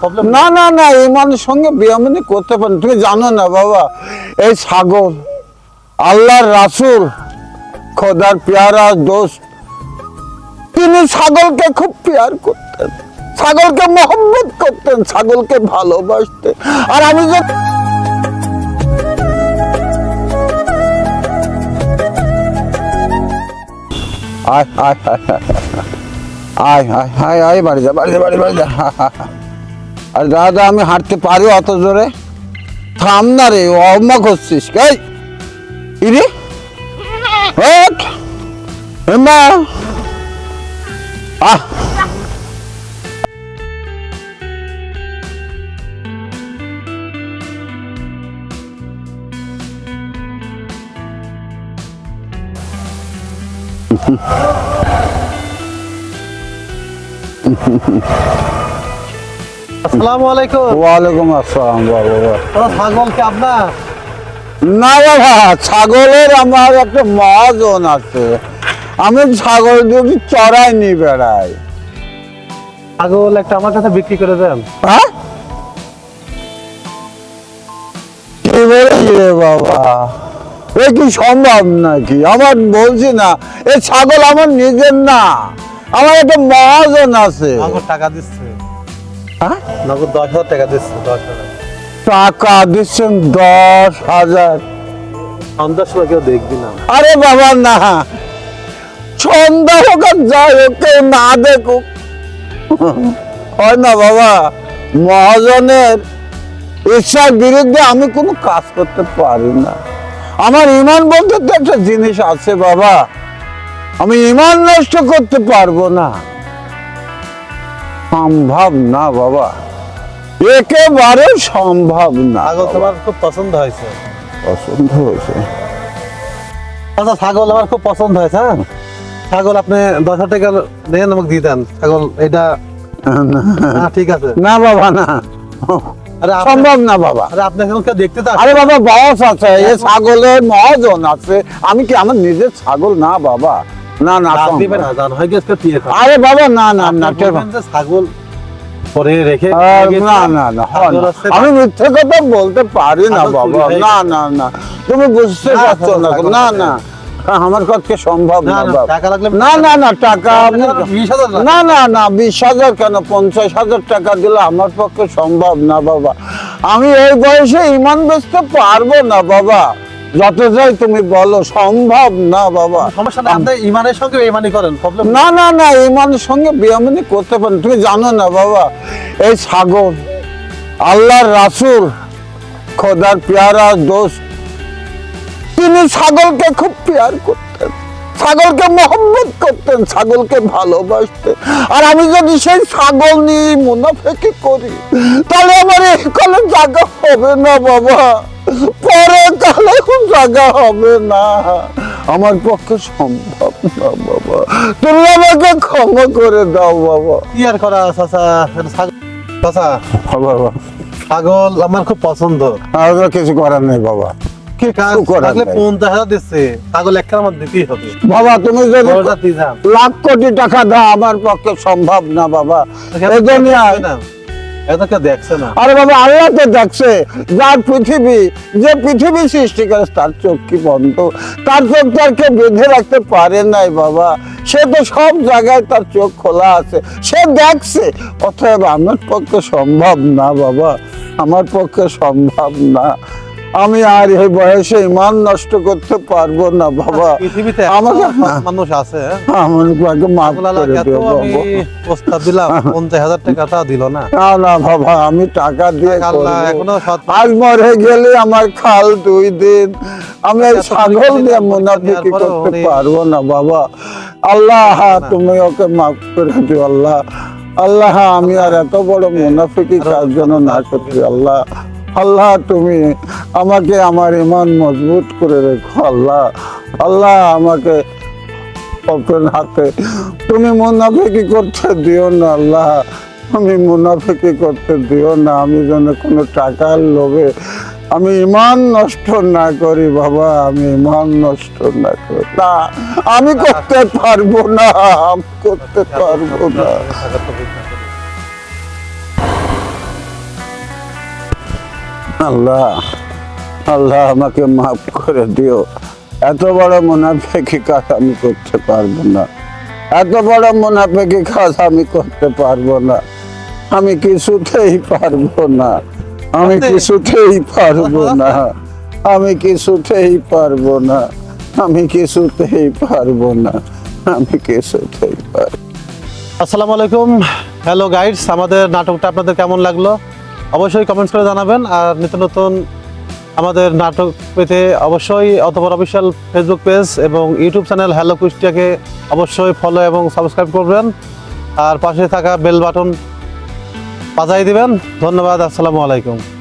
Problem না না না, ইমানের সঙ্গে করতে পারেন, তুমি জানো না বাবা, এই ছাগল রাসূল, খোদার পেয়ারা তিনি ছাগলকে খুব পেয়ার করতেন, ছাগলকে মহব্বত করতেন, ছাগলকে ভালোবাসতেন। আর আমি যে আয় আয় আয়। আয়, আয় আয় আয় বাড়ি যা বাড়ি যা বাড়ি বাড়ি যা। আর দাদা আমি হাঁটতে পারি অত জোরে? থাম না রে অম্মা করছিস। কে ইরে। এম্মা আহ। আসসালামু আলাইকুম ওয়ালাইকুম আসসালাম বাবা ছাগল কি আপনার? না বাবা ছাগলের আমার একটা মহাজন আছে। আমি ছাগল যদি চড়াই নি বেড়াই ছাগল একটা আমার কাছে বিক্রি করে দেন। হ্যাঁ? বাবা? এ কি সম্ভব নাকি? আমার বলছি না এ ছাগল আমার নিজের না। আমার একটা মহাজন আছে। নগদ টাকা দিচ্ছে। হ্যাঁ? নগদ দশ হাজার টাকা দিচ্ছে দশ হাজার টাকা। দিচ্ছেন দশ হাজার। সন্ধ্যার সময় কেউ দেখবি না। আরে বাবা না। সন্ধ্যা হোক আর যাই হোক কেউ না দেখুক। হয় না বাবা মহাজনের ইচ্ছার বিরুদ্ধে আমি কোনো কাজ করতে পারি না। আমার ইমান বলতে তো একটা জিনিস আছে বাবা। আমি ইমান নষ্ট করতে পারব না। সম্ভব না বাবা। একেবারে সম্ভব না। তোমার খুব পছন্দ হয়েছে। পছন্দ হয়েছে। আচ্ছা ছাগল আমার খুব পছন্দ হয়েছে হ্যাঁ? ছাগল আপনি দশ হাজার টাকা দেন আমাকে দিয়ে দেন। ছাগল এটা হ্যাঁ ঠিক আছে। না বাবা না। আরে সম্ভব না বাবা। আরে আপনি এখন কেউ দেখতে তো আরে বাবা বস আছে এ ছাগলের মহাজন আছে। আমি কি আমার নিজের ছাগল না বাবা? না না রাত সম্ভব। দিবে না হয় গেছে দিয়ে। আরে বাবা না না না ছাগল পরে রেখে না না না আমি মিথ্যে কথা বলতে পারি না বাবা। না না না। তুমি বুঝতে পারছ না না না। আমার পক্ষে সম্ভব না, না না, বাবা। টাকা লাগলে না না না টাকা বিশ হাজার না না না বিশ হাজার কেন? পঞ্চাশ হাজার টাকা দিলে আমার পক্ষে সম্ভব না বাবা। আমি এই বয়সে ইমান বেচতে পারব না বাবা। যত যাই তুমি বলো সম্ভব না বাবা। সমস্যা আপনি ইমানের সঙ্গে বেইমানি করেন প্রবলেম না না না ইমানের সঙ্গে বিয়ামানি করতে পারেন। তুমি জানো না বাবা এই ছাগল আল্লাহর রাসূল খোদার পেয়ারা দোস্ত তিনি ছাগলকে খুব পেয়ার করতেন ছাগলকে মহব্বত করতেন ছাগলকে ভালোবাসতেন। আর আমি যদি সেই ছাগল নিয়ে মুনাফেকি করি তাহলে আমার এখানে জায়গা হবে না বাবা। পরে কালে জায়গা হবে না। আমার পক্ষে সম্ভব না বাবা। তুমি আমাকে ক্ষমা করে দাও বাবা। কি আর করা চাচা? চাচা? বাবা। ছাগল আমার খুব পছন্দ। আর কিছু করার নেই বাবা। পঞ্চাশ হাজার দিচ্ছে। ছাগল একটা আমার দিতেই হবে। বাবা তুমি যদি লাখ কোটি টাকা দাও আমার পক্ষে সম্ভব না বাবা। এই আরে বাবা, আল্লাহ তো দেখছে। যার পৃথিবী, যে পৃথিবী সৃষ্টি করে, তার চোখ কি বন্ধ। তার চোখ তো আর কেউ বেঁধে রাখতে পারে নাই বাবা। সে তো সব জায়গায় তার চোখ খোলা আছে। সে দেখছে। অথবা আমার পক্ষে সম্ভব না বাবা। আমার পক্ষে সম্ভব না। আমি আর এই বয়সে ইমান নষ্ট করতে পারব না বাবা। পৃথিবীতে আমাকে মানুষ আছে আমাকে মাফ করে দিও বাবা। প্রস্তাব দিলাম পঞ্চাশ হাজার টাকাটা দিল না। না না বাবা আমি টাকা দিয়ে আল্লাহ এখনও আজ মরে গেলে আমার খাল দুই দিন। আমি আচ্ছা, ছাগল তুমি দিয়ে মুনাফিকি করতে পারব না বাবা। আল্লাহ তুমি ওকে মাফ করে দিও আল্লাহ। আল্লাহ আমি আর এত বড় মুনাফিকি কাজ যেন না করছি আল্লাহ। আল্লাহ, তুমি আমাকে আমার ইমান মজবুত করে রেখো, আল্লাহ। আল্লাহ আমাকে ওপেন হাতে। তুমি মুনাফিকি করতে দিও না, আল্লাহ। আমি মুনাফিকি করতে দিও না, আমি যেন কোনো টাকার লোভে আমি ইমান নষ্ট না করি, বাবা, আমি ইমান নষ্ট না করি। না, আমি করতে পারব না, আমি করতে পারব না। আল্লাহ আল্লাহ আমাকে মাফ করে দিও। এত বড় মুনাফেকি কাজ আমি করতে পারব না। এত বড় মুনাফেকি কাজ আমি করতে পারব না। আমি কিছুতেই পারব না। আমি কিছুতেই পারব না। আমি কিছুতেই পারব না। আমি কিছুতেই পারব না। আমি কিছুতেই পারব আসসালামু আলাইকুম। হ্যালো গাইডস আমাদের নাটকটা আপনাদের কেমন লাগল? অবশ্যই কমেন্টস করে জানাবেন। আর নিত্য নতুন আমাদের নাটক পেতে অবশ্যই অথবা অফিসিয়াল ফেসবুক পেজ এবং ইউটিউব চ্যানেল হ্যালো কুষ্টিয়াকে অবশ্যই ফলো এবং সাবস্ক্রাইব করবেন। আর পাশে থাকা বেল বাটন বাজাই দিবেন। ধন্যবাদ, আসসালামু আলাইকুম।